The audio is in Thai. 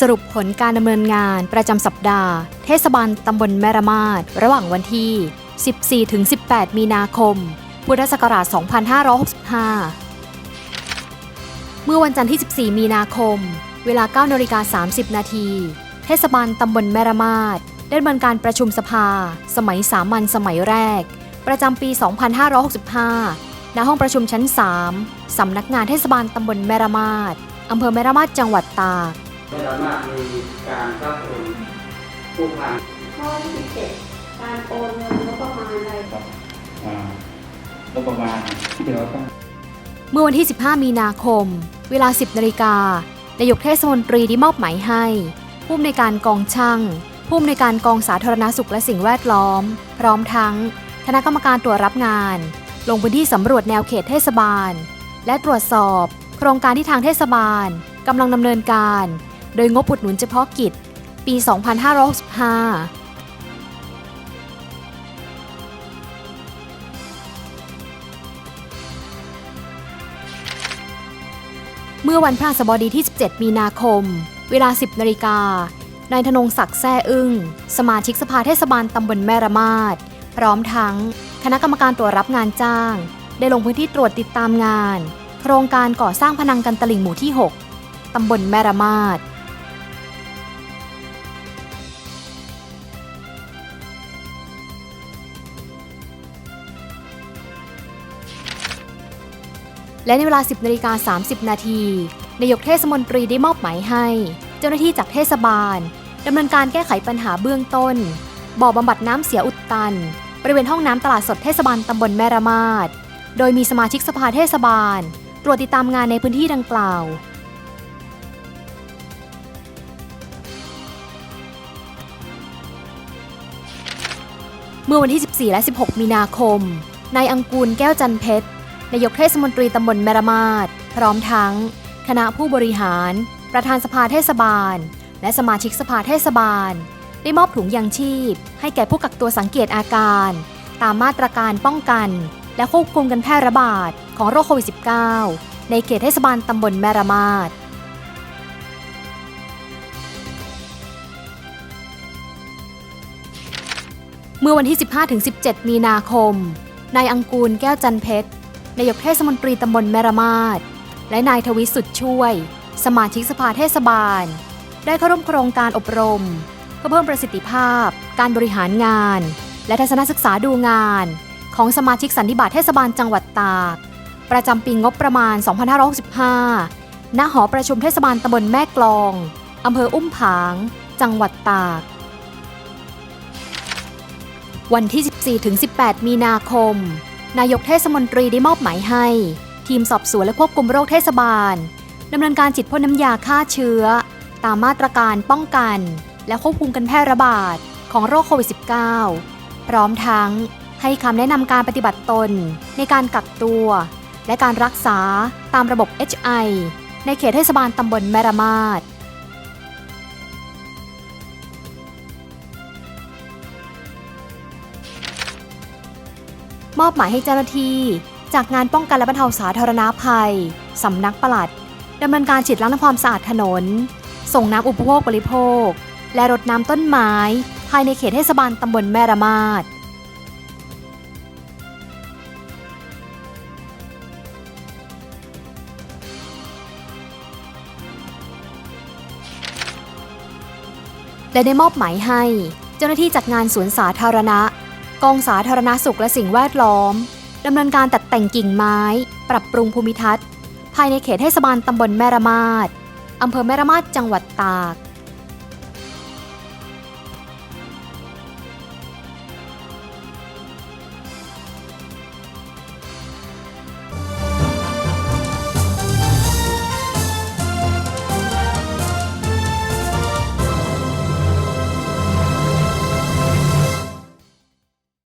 สรุปผลการดำเนินงานประจำสัปดาห์ เทศบาลตำบลแม่ระมาดระหว่างวันที่ 14-18 มีนาคม พุทธศักราช 2565 เมื่อวันจันทร์ที่ 14 มีนาคม เวลา9นาฬิกา30 นาทีเทศบาลตำบลแม่ระมาดได้ดำเนินการประชุมสภา สมัยสามัญสมัยแรก ประจำปี 2565 ณ ห้องประชุมชั้น 3 สำนักงานเทศบาลตำบลแม่ระมาดอำเภอแม่ระมาดจังหวัดตาก สามารถมีการทรัพย์สินผู้พันข้อที่เจ็ดการโอนเงินงบประมาณอะไรกับอ่างบประมาณที่เราต้องเมื่อวันที่ 15 มีนาคม เวลา 10นาฬิกานายกเทศมนตรีได้มอบหมายให้ ผู้อำนวยการกองช่างผู้อำนวยการกองสาธารณสุขและสิ่งแวดล้อม พร้อมทั้ง คณะกรรมการตรวจรับงาน ลงพื้นที่สำรวจแนวเขตเทศบาล และตรวจสอบ โครงการที่ทางเทศบาลกำลังดำเนินการ โดยงบอุดหนุนเฉพาะกิจ ปี 2565เมื่อวันพฤหัสบดีที่ 17 มีนาคม เวลา 10 นาฬิกา นายธนงศักดิ์แซ่อึ้ง สมาชิกสภาเทศบาลตำบลแม่ระมาด พร้อมทั้ง คณะกรรมการตรวจรับงานจ้าง ได้ลงพื้นที่ตรวจติดตามงาน โครงการก่อสร้างพนังกันตลิ่งหมู่ที่ 6 ตำบลแม่ระมาด และในเวลา 10นาฬิกา30 นาทีนายกเทศมนตรีได้มอบหมายให้ เจ้าหน้าที่จากเทศบาลดำเนินการแก้ไขปัญหาเบื้องต้น บ่อบำบัดน้ำเสียอุดตัน บริเวณห้องน้ำตลาดสดเทศบาลตำบลแม่ระมาด โดยมีสมาชิกสภาเทศบาล ตรวจติดตามงานในพื้นที่ดังกล่าวเมื่อวันที่ 14 และ 16 มีนาคม นายอังกูลแก้วจันเพชร นายกเทศมนตรีตำบลแมรมาดพร้อมทั้ง คณะผู้บริหาร ประธานสภาเทศบาล และสมาชิกสภาเทศบาล ได้มอบถุงยางชีพ ให้แก่ผู้กักตัวสังเกตอาการ ตามมาตรการป้องกัน และควบคุมการแพร่ระบาดของโรคโควิด -19 ในเขตเทศบาลตำบลแมรมาดเมื่อวันที่ 15-17 มีนาคม นายอังกูลแก้วจันเพชร นายกเทศมนตรีตำบลแมรมาดและนายทวิสุดช่วย สมาชิกสภาเทศบาล ได้เข้าร่วมโครงการอบรม เพื่อเพิ่มประสิทธิภาพ การบริหารงาน และทัศนศึกษาดูงาน ของสมาชิกสันนิบาตเทศบาลจังหวัดตาก ประจำปีงบประมาณ 2565ณหอประชุมเทศบาลตำบลแม่กลองอำเภออุ้มผาง จังหวัดตาก วันที่ 14-18 มีนาคม นายกเทศมนตรีได้มอบหมายให้ ทีมสอบสวนและควบคุมโรคเทศบาลดำเนินการจิตพ่นน้ำยาฆ่าเชื้อ ตามมาตรการป้องกัน และควบคุมการแพร่ระบาดของโรคโควิด -19 พร้อมทั้งให้คำแนะนำการปฏิบัติตน ในการกักตัว และการรักษาตามระบบ HI ในเขตเทศบาลตำบลแมรมาด มอบหมายให้เจ้าหน้าที่ จากงานป้องกันและบรรเทาสาธารณาภัย สำนักปลัดดำเนินการฉีดล้างทำความสะอาดถนน ส่งน้ำอุปโภคบริโภค และรดน้ำต้นไม้ ภายในเขตเทศบาลตำบลแม่ระมาดและได้มอบหมายให้ เจ้าหน้าที่จัดงานสวนสาธารณะ กองสาธารณสุขและสิ่งแวดล้อมดำเนินการตัดแต่งกิ่งไม้ ปรับปรุงภูมิทัศน์ ภายในเขตเทศบาลตำบลแม่ระมาดอำเภอแม่ระมาดจังหวัดตาก